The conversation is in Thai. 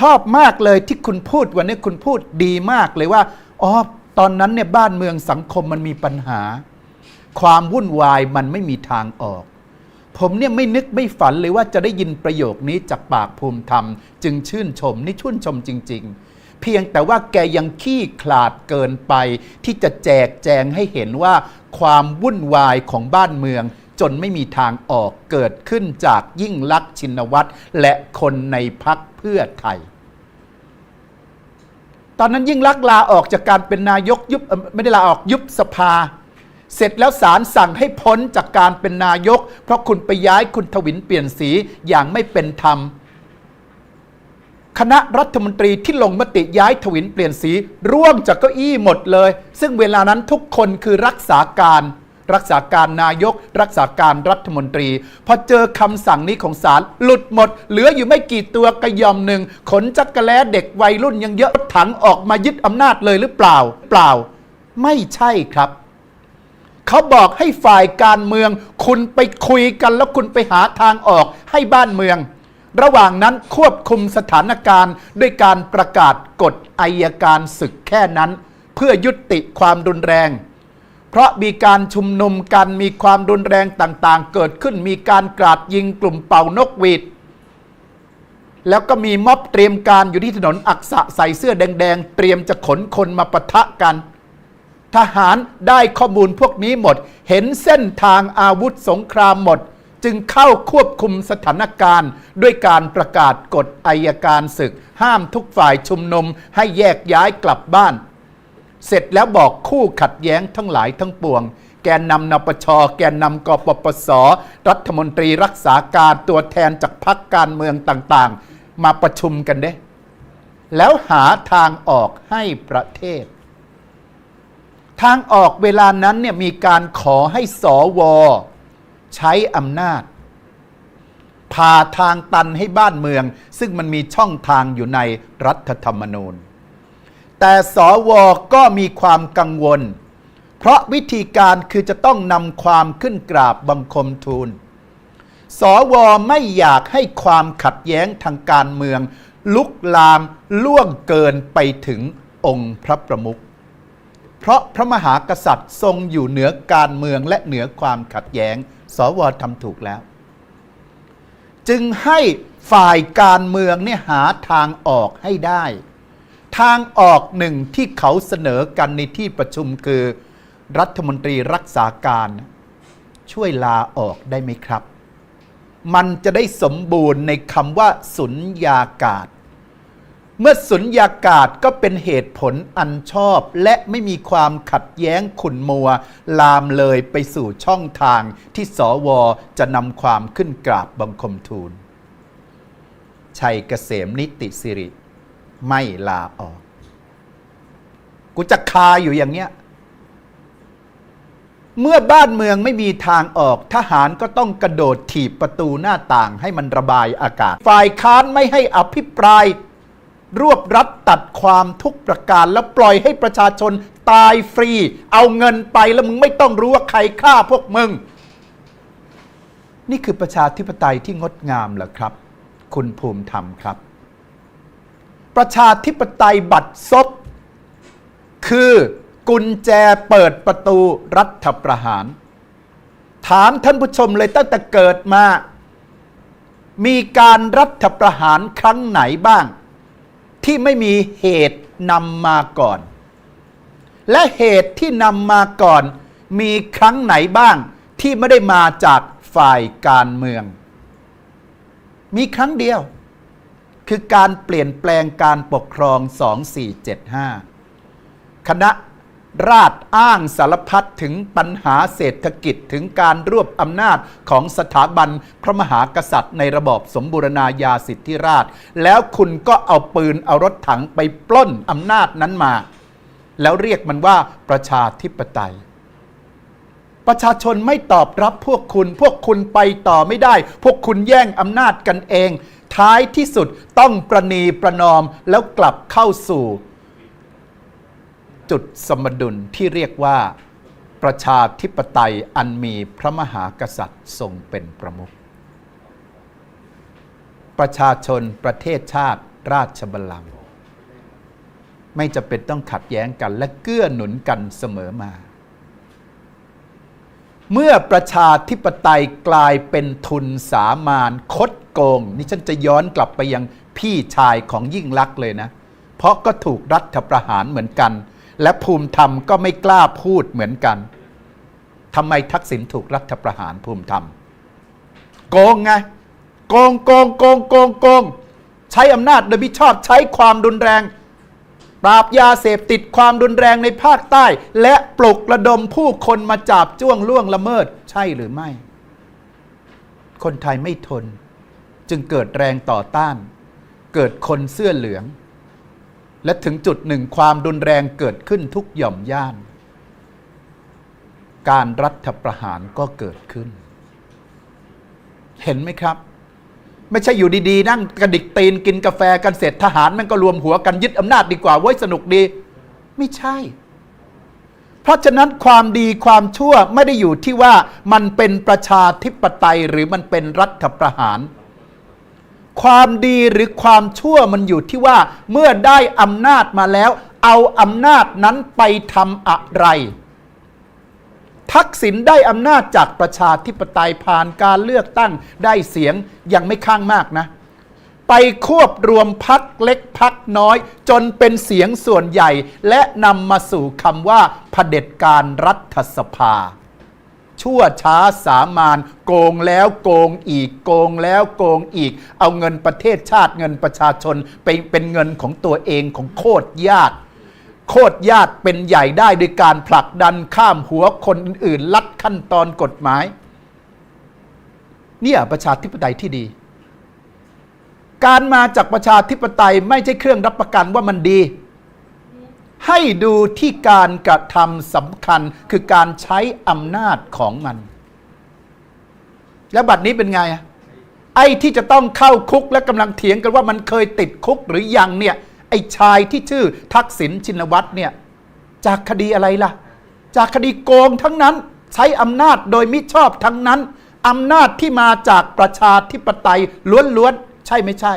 ชอบมากเลยที่คุณพูดวันนี้คุณพูดดีมากเลยว่าอ๋อตอนนั้นเนี่ยบ้านเมืองสังคมมันมีปัญหา ความวุ่นวายมันไม่มีทางออก ผมเนี่ยไม่นึกไม่ฝันเลยว่าจะได้ยินประโยคนี้จากปากภูมิธรรม จึงชื่นชมนี่ชื่นชมจริง ๆ เพียงแต่ว่าแกยังขี้ขลาดเกินไป ที่จะแจกแจงให้เห็นว่าความวุ่นวายของบ้านเมือง จนไม่มีทางออกเกิดขึ้นจากยิ่งลักษณ์ชินวัตรและคนในพักเพื่อไทย ตอนนั้นยิ่งลักษณ์ลาออกจากการเป็นนายกยุบไม่ได้ลาออกยุบสภา เสร็จแล้วศาลสั่งให้พ้นจากการเป็นนายก เพราะคุณไปย้ายคุณทวินเปลี่ยนสีอย่างไม่เป็นธรรมคณะรัฐมนตรีที่ลงมติย้ายทวินเปลี่ยนสี ร่วงจากเก้าอี้หมดเลย ซึ่งเวลานั้นทุกคนคือรักษาการ รักษาการนายก รักษาการรัฐมนตรี พอเจอคำสั่งนี้ของศาลหลุดหมด เหลืออยู่ไม่กี่ตัวกระยอมหนึ่ง ขนจักรแล้เด็กวัยรุ่นยังเยอะถังออกมายึดอำนาจเลยหรือเปล่า เปล่า ไม่ใช่ครับเขาบอกให้ฝ่ายการเมือง คุณไปคุยกันแล้วคุณไปหาทางออกให้บ้านเมือง ระหว่างนั้นควบคุมสถานการณ์ด้วยการประกาศกฎอายการศึกแค่นั้น เพื่อยุติความรุนแรง เพราะมีการชุมนุมกันมีความรุนแรงต่างๆ เกิดขึ้นมีการกราดยิงกลุ่มเป่านกหวีดแล้วก็มีม็อบเตรียมการอยู่ที่ถนนอักษะใส่เสื้อแดง ๆ เตรียมจะขนคนมาปะทะกัน ทหารได้ข้อมูลพวกนี้หมด เห็นเส้นทางอาวุธสงครามหมด จึงเข้าควบคุมสถานการณ์ ด้วยการประกาศกฎอายการศึก ห้ามทุกฝ่ายชุมนุมให้แยกย้ายกลับบ้าน เสร็จแล้วบอกคู่ขัดแย้งทั้งหลายทั้งปวง แกนนำนปช แกนนำกปปส รัฐมนตรีรักษาการตัวแทนจากพรรคการเมืองต่างๆ มาประชุมกันเด้ แล้วหาทางออกให้ประเทศ ทางออกเวลานั้นเนี่ยมีการขอให้สว ใช้อำนาจพาทางตันให้บ้านเมือง ซึ่งมันมีช่องทางอยู่ในรัฐธรรมนูญ แต่สวก็มีความกังวล เพราะวิธีการคือจะต้องนำความขึ้นกราบบังคมทูล สวไม่อยากให้ความขัดแย้งทางการเมือง ลุกลามล่วงเกินไปถึงองค์พระประมุขเพราะพระมหากษัตริย์ทรงอยู่เหนือการเมืองและเหนือความขัดแย้ง สวทำถูกแล้ว จึงให้ฝ่ายการเมืองเนี่ยหาทางออกให้ได้ ทางออกหนึ่งที่เขาเสนอกันในที่ประชุมคือ รัฐมนตรีรักษาการ ช่วยลาออกได้ไหมครับ มันจะได้สมบูรณ์ในคำว่าสุญญากาศ เมื่อสุญญากาศก็เป็นเหตุผลอันชอบ และไม่มีความขัดแย้งขุนมัว ลามเลยไปสู่ช่องทางที่สวจะนำความขึ้นกราบบังคมทูล ชัยเกษมนิติสิริ ไม่ลาออก กูจะคาอยู่อย่างเนี้ย เมื่อบ้านเมืองไม่มีทางออก ทหารก็ต้องกระโดดถีบประตูหน้าต่างให้มันระบายอากาศ ฝ่ายค้านไม่ให้อภิปราย รวบรัดตัดความทุกประการ แล้วปล่อยให้ประชาชนตายฟรี เอาเงินไปแล้วมึงไม่ต้องรู้ว่าใครฆ่าพวกมึง นี่คือประชาธิปไตยที่งดงามเหรอครับ คุณภูมิธรรมครับ ประชาธิปไตยบัตรซบคือกุญแจเปิดประตูรัฐประหาร ถามท่านผู้ชมเลยตั้งแต่เกิดมา มีการรัฐประหารครั้งไหนบ้าง ที่ไม่มีเหตุนำมาก่อน และเหตุที่นำมาก่อน มีครั้งไหนบ้างที่ไม่ได้มาจากฝ่ายการเมือง มีครั้งเดียว คือการเปลี่ยนแปลงการปกครอง 2475 คณะราษฎรอ้างสารพัดถึงปัญหาเศรษฐกิจถึงการรวบอำนาจของสถาบันพระมหากษัตริย์ในระบอบสมบูรณาญาสิทธิราช แล้วคุณก็เอาปืนเอารถถังไปปล้นอำนาจนั้นมา แล้วเรียกมันว่าประชาธิปไตย ประชาชนไม่ตอบรับพวกคุณ พวกคุณไปต่อไม่ได้ พวกคุณแย่งอำนาจกันเอง ท้ายที่สุดต้องประนีประนอมแล้วกลับเข้าสู่ จุดสมดุลที่เรียกว่าประชาธิปไตยอันมีพระมหากษัตริย์ทรงเป็นประมุขประชาชนประเทศชาติราชบัลลังก์ไม่จะเป็นต้องขัดแย้งกันและเกื้อหนุนกันเสมอมา เมื่อประชาธิปไตยกลายเป็นทุนสามานคด โกง นี่ฉันจะย้อนกลับไปยังพี่ชายของยิ่งลักษณ์เลยนะ เพราะก็ถูกรัฐประหารเหมือนกัน และภูมิธรรมก็ไม่กล้าพูดเหมือนกันทำไมทักษิณถูกรัฐประหารภูมิธรรม โกงไง โกงโกงโกงโกงโกงใช้อำนาจโดยมิชอบใช้ความรุนแรง ปราบยาเสพติดความรุนแรงในภาคใต้ และปลุกระดมผู้คนมาจับจ้วงล่วงละเมิด ใช่หรือไม่ คนไทยไม่ทน จึงเกิดแรงต่อต้าน เกิดคนเสื้อเหลือง และถึงจุดหนึ่งความรุนแรงเกิดขึ้นทุกหย่อมย่าน การรัฐประหารก็เกิดขึ้น เห็นไหมครับ ไม่ใช่อยู่ดีๆ นั่งกระดิกตีนกินกาแฟกันเสร็จทหารมันก็รวมหัวกันยึดอำนาจดีกว่าเว้ยสนุกดี ไม่ใช่เพราะฉะนั้นความดีความชั่วไม่ได้อยู่ที่ว่ามันเป็นประชาธิปไตยหรือมันเป็นรัฐประหาร ความดีหรือความชั่วมันอยู่ที่ว่าเมื่อได้อำนาจมาแล้ว เอาอำนาจนั้นไปทำอะไร ทักษิณได้อำนาจจากประชาธิปไตยผ่านการเลือกตั้งได้เสียงยังไม่ข้างมากนะ ไปควบรวมพักเล็กพักน้อย จนเป็นเสียงส่วนใหญ่ และนำมาสู่คำว่าเผด็จการรัฐสภา ชั่วช้าสามานโกงแล้วโกงอีก โกงแล้วโกงอีก เอาเงินประเทศชาติเงินประชาชนไปเป็นเงินของตัวเองของโคตรญาติโคตรญาติเป็นใหญ่ได้โดยการผลักดันข้ามหัวคนอื่นลัดขั้นตอนกฎหมาย เนี่ยประชาธิปไตยที่ดี การมาจากประชาธิปไตยไม่ใช่เครื่องรับประกันว่ามันดี ให้ดูที่การกระทำสำคัญคือการใช้อำนาจของมัน แล้วบัดนี้เป็นไงอะไอ้ที่จะต้องเข้าคุกและกำลังเถียงกันว่ามันเคยติดคุกหรือยังเนี่ย ไอ้ชายที่ชื่อทักษิณชินวัตรเนี่ยจากคดีอะไรล่ะ จากคดีโกงทั้งนั้น ใช้อำนาจโดยมิชอบทั้งนั้นอำนาจที่มาจากประชาธิปไตยล้วนๆใช่ไม่ใช่